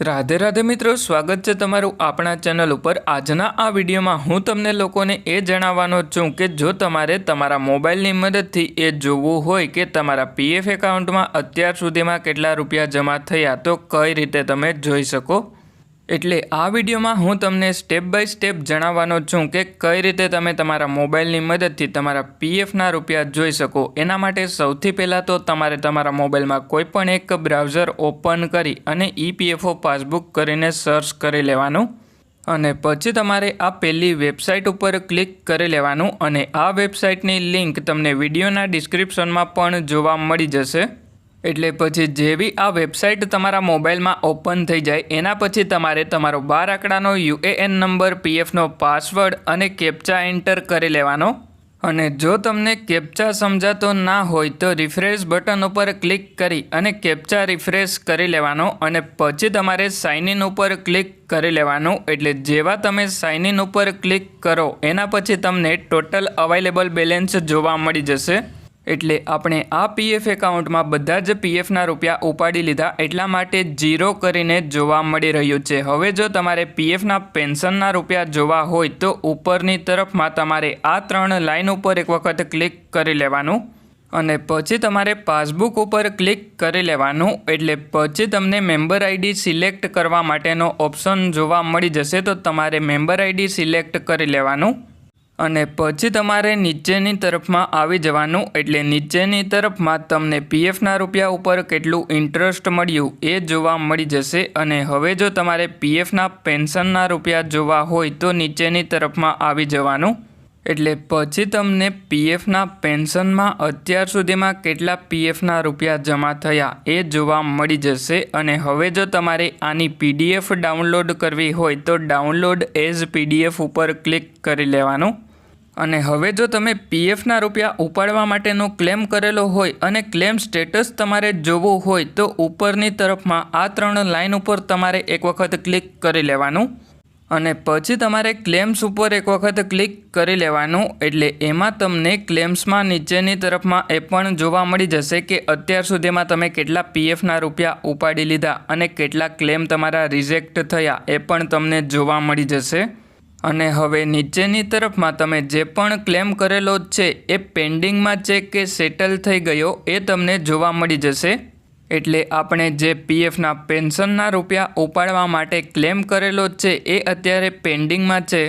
રાધે રાધે મિત્રો, સ્વાગત છે તમારું આપણા ચેનલ ઉપર. આજના આ વિડીયોમાં હું તમને લોકોને એ જણાવવાનો છું કે જો તમારે તમારા મોબાઈલની મદદથી એ જોવું હોય કે તમારા પીએફ એકાઉન્ટમાં અત્યાર સુધીમાં કેટલા રૂપિયા જમા થયા, તો કઈ રીતે તમે જોઈ શકો? એટલે આ વિડીયોમાં હું તમને સ્ટેપ બાય સ્ટેપ જણાવવાનો છું કે કઈ રીતે તમે તમારા મોબાઈલની મદદથી તમારા પીએફના રૂપિયા જોઈ શકો. એના માટે સૌથી પહેલાં તો તમારે તમારા મોબાઈલમાં કોઈ પણ એક બ્રાઉઝર ઓપન કરી અને ઈપીએફઓ પાસબુક કરીને સર્ચ કરી લેવાનું અને પછી તમારે આ પહેલી વેબસાઇટ ઉપર ક્લિક કરી લેવાનું અને આ વેબસાઇટની લિંક તમને વિડીયોના ડિસ્ક્રિપ્શનમાં પણ જોવા મળી જશે. એટલે પછી જેવી આ વેબસાઇટ તમારા મોબાઈલમાં ઓપન થઈ જાય, એના પછી તમારે તમારો બાર આંકડાનો યુએએન નંબર, પીએફનો પાસવર્ડ અને કેપ્ચા એન્ટર કરી લેવાનો. અને જો તમને કેપ્ચા સમજાતો ના હોય તો રિફ્રેશ બટન ઉપર ક્લિક કરી અને કેપ્ચા રિફ્રેશ કરી લેવાનો અને પછી તમારે સાઇન ઇન ઉપર ક્લિક કરી લેવાનું. એટલે જેવા તમે સાઇન ઇન ઉપર ક્લિક કરો, એના પછી તમને ટોટલ અવેલેબલ બેલેન્સ જોવા મળી જશે. એટલે આપણે આ પીએફ એકાઉન્ટમાં બધા જ પીએફના રૂપિયા ઉપાડી લીધા એટલા માટે જીરો કરીને જોવા મળી રહ્યું છે. હવે જો તમારે પીએફના પેન્શનના રૂપિયા જોવા હોય તો ઉપરની તરફમાં તમારે આ ત્રણ લાઇન ઉપર એક વખત ક્લિક કરી લેવાનું અને પછી તમારે પાસબુક ઉપર ક્લિક કરી લેવાનું એટલે પછી તમને મેમ્બર આઈડી સિલેક્ટ કરવા માટેનો ઓપ્શન જોવા મળી જશે તો તમારે મેમ્બર આઈડી સિલેક્ટ કરી લેવાનું. અને પછી તમારે નીચેની તરફમાં આવી જવાનું એટલે નીચેની તરફમાં તમને પીએફના રૂપિયા ઉપર કેટલું ઇન્ટરેસ્ટ મળ્યું એ જોવા મળી જશે અને હવે જો તમારે પીએફના પેન્શનના રૂપિયા જોવા હોય તો નીચેની તરફમાં આવી જવાનું. એટલે પછી તમને પીએફના પેન્શનમાં અત્યાર સુધીમાં કેટલા પીએફના રૂપિયા જમા થયા એ જોવા મળી જશે અને હવે જો તમારે આની પીડીએફ ડાઉનલોડ કરવી હોય તો ડાઉનલોડ એઝ પીડીએફ ઉપર ક્લિક કરી લેવાનું. અને હવે જો તમે પીએફના રૂપિયા ઉપાડવા માટેનો ક્લેમ કરેલો હોય અને ક્લેમ સ્ટેટસ તમારે જોવું હોય તો ઉપરની તરફમાં આ ત્રણ લાઇન ઉપર તમારે એક વખત ક્લિક કરી લેવાનું અને પછી તમારે ક્લેમ્સ ઉપર એક વખત ક્લિક કરી લેવાનું એટલે એમાં તમને ક્લેમ્સમાં નીચેની તરફમાં એ પણ જોવા મળી જશે કે અત્યાર સુધીમાં તમે કેટલા પીએફના રૂપિયા ઉપાડી લીધા અને કેટલા ક્લેમ તમારા રિજેક્ટ થયા એ પણ તમને જોવા મળી જશે. અને હવે નીચેની તરફમાં તમે જે પણ ક્લેમ કરેલો છે એ પેન્ડિંગમાં છે કે સેટલ થઈ ગયો એ તમને જોવા મળી જશે. એટલે આપણે જે પીએફના પેન્શનના રૂપિયા ઉપાડવા માટે ક્લેમ કરેલો છે એ અત્યારે પેન્ડિંગમાં છે.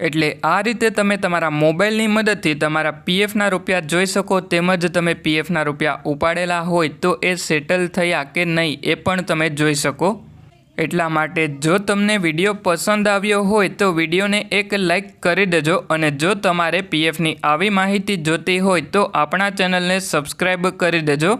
એટલે આ રીતે તમે તમારા મોબાઈલની મદદથી તમારા પીએફના રૂપિયા જોઈ શકો તેમજ તમે પીએફના રૂપિયા ઉપાડેલા હોય તો એ સેટલ થયા કે નહીં એ પણ તમે જોઈ શકો. એટલા માટે જો તમને વીડિયો પસંદ આવ્યો હોય તો વિડીયોને એક લાઈક કરી દેજો અને જો તમારે પીએફની આવી માહિતી જોતી હોય તો આપણા ચેનલને સબસ્ક્રાઈબ કરી દેજો.